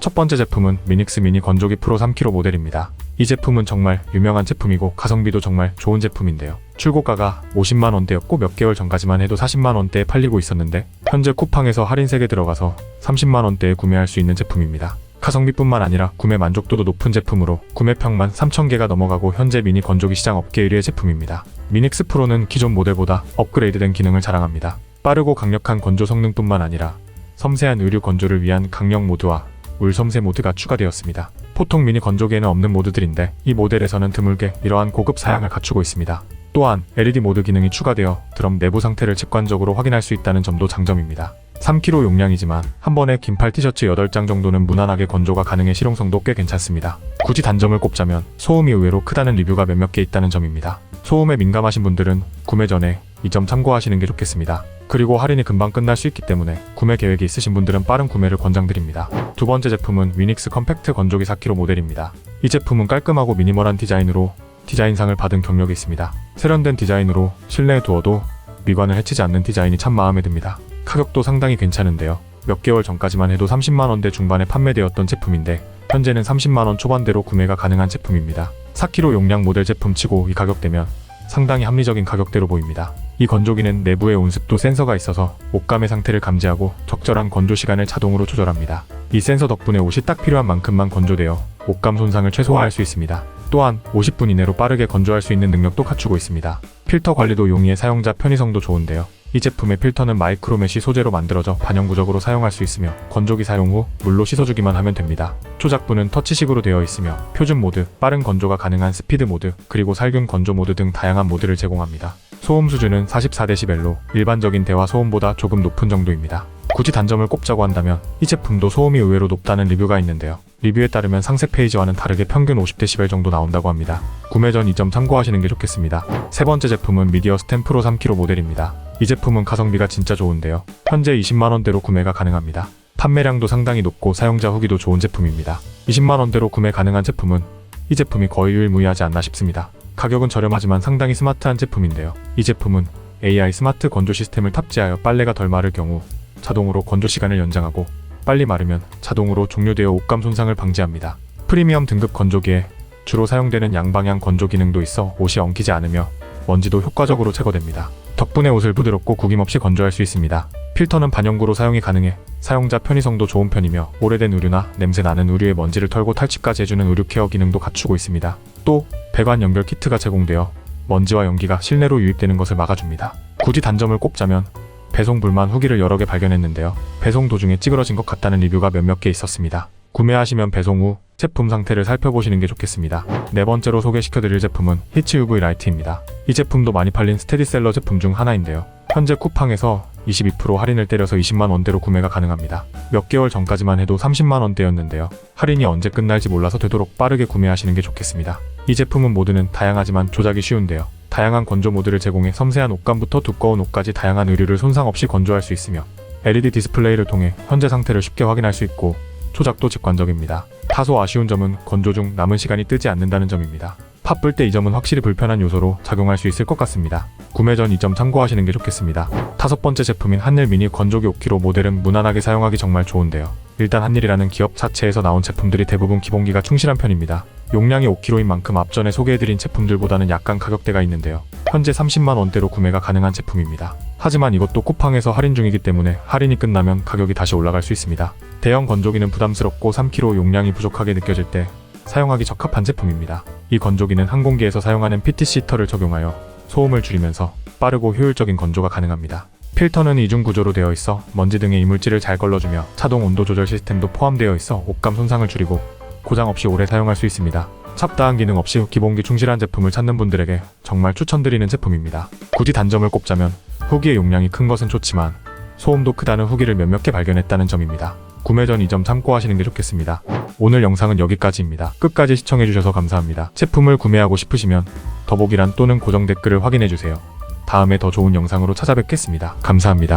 첫 번째 제품은 미닉스 미니 건조기 프로 3kg 모델입니다. 이 제품은 정말 유명한 제품이고 가성비도 정말 좋은 제품인데요. 출고가가 50만 원대였고 몇 개월 전까지만 해도 40만 원대에 팔리고 있었는데 현재 쿠팡에서 할인세에 들어가서 30만 원대에 구매할 수 있는 제품입니다. 가성비뿐만 아니라 구매 만족도도 높은 제품으로 구매평만 3,000개가 넘어가고 현재 미니 건조기 시장 업계 1위의 제품입니다. 미닉스 프로는 기존 모델보다 업그레이드된 기능을 자랑합니다. 빠르고 강력한 건조 성능뿐만 아니라 섬세한 의류 건조를 위한 강력 모드와 물 섬세 모드가 추가되었습니다. 보통 미니 건조기에는 없는 모드들인데 이 모델에서는 드물게 이러한 고급 사양을 갖추고 있습니다. 또한 LED 모드 기능이 추가되어 드럼 내부 상태를 직관적으로 확인할 수 있다는 점도 장점입니다. 3kg 용량이지만 한 번에 긴팔 티셔츠 8장 정도는 무난하게 건조가 가능해 실용성도 꽤 괜찮습니다. 굳이 단점을 꼽자면 소음이 의외로 크다는 리뷰가 몇몇 개 있다는 점입니다. 소음에 민감하신 분들은 구매 전에 이 점 참고하시는 게 좋겠습니다. 그리고 할인이 금방 끝날 수 있기 때문에 구매 계획이 있으신 분들은 빠른 구매를 권장드립니다. 두 번째 제품은 위닉스 컴팩트 건조기 4kg 모델입니다. 이 제품은 깔끔하고 미니멀한 디자인으로 디자인상을 받은 경력이 있습니다. 세련된 디자인으로 실내에 두어도 미관을 해치지 않는 디자인이 참 마음에 듭니다. 가격도 상당히 괜찮은데요. 몇 개월 전까지만 해도 30만원대 중반에 판매되었던 제품인데 현재는 30만원 초반대로 구매가 가능한 제품입니다. 4kg 용량 모델 제품 치고 이 가격대면 상당히 합리적인 가격대로 보입니다. 이 건조기는 내부에 온습도 센서가 있어서 옷감의 상태를 감지하고 적절한 건조 시간을 자동으로 조절합니다. 이 센서 덕분에 옷이 딱 필요한 만큼만 건조되어 옷감 손상을 최소화할 수 있습니다. 또한 50분 이내로 빠르게 건조할 수 있는 능력도 갖추고 있습니다. 필터 관리도 용이해 사용자 편의성도 좋은데요. 이 제품의 필터는 마이크로메쉬 소재로 만들어져 반영구적으로 사용할 수 있으며 건조기 사용 후 물로 씻어주기만 하면 됩니다. 초작부는 터치식으로 되어 있으며 표준 모드, 빠른 건조가 가능한 스피드 모드, 그리고 살균 건조 모드 등 다양한 모드를 제공합니다. 소음 수준은 44dB로 일반적인 대화 소음보다 조금 높은 정도입니다. 굳이 단점을 꼽자고 한다면 이 제품도 소음이 의외로 높다는 리뷰가 있는데요. 리뷰에 따르면 상세 페이지와는 다르게 평균 50dB 정도 나온다고 합니다. 구매 전 이 점 참고하시는 게 좋겠습니다. 세 번째 제품은 미디어 스템 프로 3kg 모델입니다. 이 제품은 가성비가 진짜 좋은데요. 현재 20만원대로 구매가 가능합니다. 판매량도 상당히 높고 사용자 후기도 좋은 제품입니다. 20만원대로 구매 가능한 제품은 이 제품이 거의 유일무이하지 않나 싶습니다. 가격은 저렴하지만 상당히 스마트한 제품인데요. 이 제품은 AI 스마트 건조 시스템을 탑재하여 빨래가 덜 마를 경우 자동으로 건조 시간을 연장하고 빨리 마르면 자동으로 종료되어 옷감 손상을 방지합니다. 프리미엄 등급 건조기에 주로 사용되는 양방향 건조 기능도 있어 옷이 엉키지 않으며 먼지도 효과적으로 제거됩니다. 덕분에 옷을 부드럽고 구김없이 건조할 수 있습니다. 필터는 반영구로 사용이 가능해 사용자 편의성도 좋은 편이며 오래된 의류나 냄새 나는 의류의 먼지를 털고 탈취까지 해주는 의류 케어 기능도 갖추고 있습니다. 또 배관 연결 키트가 제공되어 먼지와 연기가 실내로 유입되는 것을 막아줍니다. 굳이 단점을 꼽자면 배송 불만 후기를 여러 개 발견했는데요. 배송 도중에 찌그러진 것 같다는 리뷰가 몇몇 개 있었습니다. 구매하시면 배송 후 제품 상태를 살펴보시는 게 좋겠습니다. 네 번째로 소개시켜드릴 제품은 히치 UV 라이트입니다. 이 제품도 많이 팔린 스테디셀러 제품 중 하나인데요. 현재 쿠팡에서 22% 할인을 때려서 20만 원대로 구매가 가능합니다. 몇 개월 전까지만 해도 30만 원대였는데요. 할인이 언제 끝날지 몰라서 되도록 빠르게 구매하시는 게 좋겠습니다. 이 제품은 모드는 다양하지만 조작이 쉬운데요. 다양한 건조 모드를 제공해 섬세한 옷감부터 두꺼운 옷까지 다양한 의류를 손상 없이 건조할 수 있으며 LED 디스플레이를 통해 현재 상태를 쉽게 확인할 수 있고 조작도 직관적입니다. 다소 아쉬운 점은 건조 중 남은 시간이 뜨지 않는다는 점입니다. 팥불 때 이 점은 확실히 불편한 요소로 작용할 수 있을 것 같습니다. 구매 전 이 점 참고하시는 게 좋겠습니다. 다섯 번째 제품인 한일 미니 건조기 5kg 모델은 무난하게 사용하기 정말 좋은데요. 일단 한일이라는 기업 자체에서 나온 제품들이 대부분 기본기가 충실한 편입니다. 용량이 5kg인 만큼 앞전에 소개해드린 제품들보다는 약간 가격대가 있는데요. 현재 30만 원대로 구매가 가능한 제품입니다. 하지만 이것도 쿠팡에서 할인 중이기 때문에 할인이 끝나면 가격이 다시 올라갈 수 있습니다. 대형 건조기는 부담스럽고 3kg 용량이 부족하게 느껴질 때 사용하기 적합한 제품입니다. 이 건조기는 항공기에서 사용하는 PTC 히터를 적용하여 소음을 줄이면서 빠르고 효율적인 건조가 가능합니다. 필터는 이중 구조로 되어 있어 먼지 등의 이물질을 잘 걸러주며 차동 온도 조절 시스템도 포함되어 있어 옷감 손상을 줄이고 고장 없이 오래 사용할 수 있습니다. 찹다한 기능 없이 기본기 충실한 제품을 찾는 분들에게 정말 추천드리는 제품입니다. 굳이 단점을 꼽자면 후기의 용량이 큰 것은 좋지만 소음도 크다는 후기를 몇몇 개 발견했다는 점입니다. 구매 전 이 점 참고하시는 게 좋겠습니다. 오늘 영상은 여기까지입니다. 끝까지 시청해주셔서 감사합니다. 제품을 구매하고 싶으시면 더보기란 또는 고정 댓글을 확인해주세요. 다음에 더 좋은 영상으로 찾아뵙겠습니다. 감사합니다.